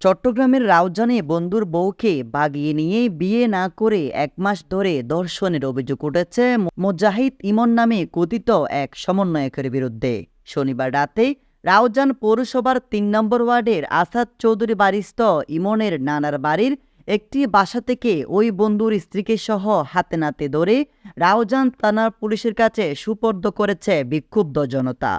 চট্টগ্রামের রাউজানে বন্ধুর বউকে বাগিয়ে নিয়ে বিয়ে না করে এক মাস ধরে ধর্ষণের অভিযোগ উঠেছে মোজাহিদ ইমন নামে কথিত এক সমন্বয়কের বিরুদ্ধে। শনিবার রাতে রাউজান পৌরসভার তিন নম্বর ওয়ার্ডের আসাদ চৌধুরী বারিস্থ ইমনের নানার বাড়ির একটি বাসা থেকে ওই বন্ধুর স্ত্রীকে সহ হাতে নাতে ধরে রাউজান থানার পুলিশের কাছে সুপর্দ করেছে বিক্ষুব্ধ জনতা।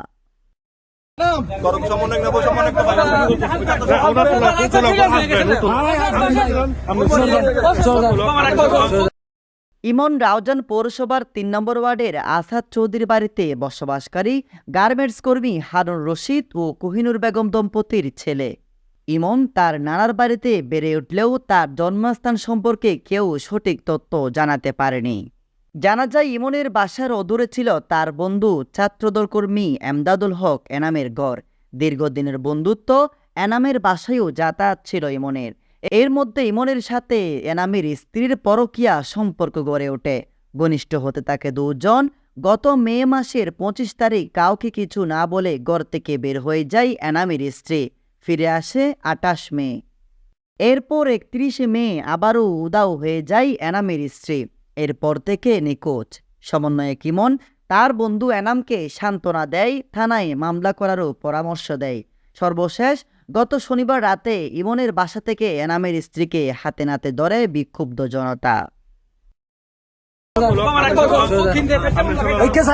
ইমন রাউজান পৌরসভার তিন নম্বর ওয়ার্ডের আসাদ চৌধুরীর বাড়িতে বসবাসকারী গার্মেন্টস কর্মী হারুন রশিদ ও কোহিনুর বেগম দম্পতির ছেলে। ইমন তার নানার বাড়িতে বেড়ে উঠলেও তার জন্মস্থান সম্পর্কে কেউ সঠিক তথ্য জানাতে পারেনি। জানা যায়, ইমনের বাসার অদূরে ছিল তার বন্ধু, ছাত্রদল কর্মী এমদাদুল হক এনামের গড় দীর্ঘদিনের বন্ধুত্ব এনামের বাসায়ও যাতায়াত ছিল ইমনের। এর মধ্যে ইমনের সাথে এনামের স্ত্রীর পরকীয়া সম্পর্ক গড়ে ওঠে। ঘনিষ্ঠ হতে থাকে দুজন। গত মে মাসের পঁচিশ তারিখ কাউকে কিছু না বলে গড় থেকে বের হয়ে যায় এনামের স্ত্রী। ফিরে আসে আটাশ মে। এরপর একত্রিশে মে আবারও উদাও হয়ে যায় এনামের স্ত্রী। এরপর থেকে নিখোঁজ। সমন্বয়ে ইমন তার বন্ধু অ্যানামকে সান্ত্বনা দেয়, থানায় মামলা করারও পরামর্শ দেয়। সর্বশেষ, গত শনিবার রাতে ইমনের বাসা থেকে এনামের স্ত্রীকে হাতে নাতে ধরে বিক্ষুব্ধ জনতা। কেস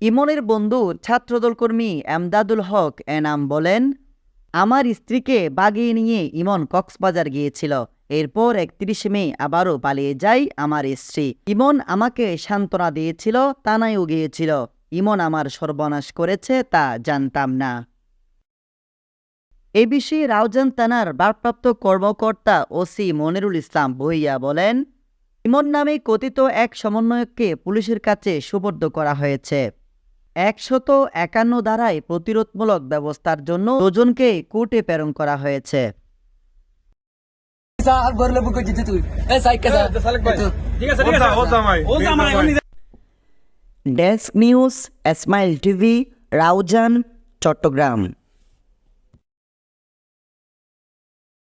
ইমনের বন্ধু ছাত্রদল কর্মী এমদাদুল হক এনাম বলেন আমার স্ত্রীকে বাগিয়ে নিয়ে ইমন কক্সবাজার গিয়েছিল। এরপর একত্রিশে মে আবারও পালিয়ে যায় আমার স্ত্রী। ইমন আমাকে সান্ত্বনা দিয়েছিল তানায়ও গিয়েছিল। ইমন আমার সর্বনাশ করেছে তা জানতাম না। এ বিষয়ে রাউজান থানার ভারপ্রাপ্ত কর্মকর্তা ওসি মনিরুল ইসলাম বইয়া বলেন, ইমন নামে কথিত এক সমন্বয়ককে পুলিশের কাছে সুপর্দ করা হয়েছে। একশত একান্ন ধারায় প্রতিরোধমূলক ব্যবস্থার জন্য দুজনকে কোর্টে প্রেরণ করা হয়েছে। Desk news smile TV, Raozan, Chattogram.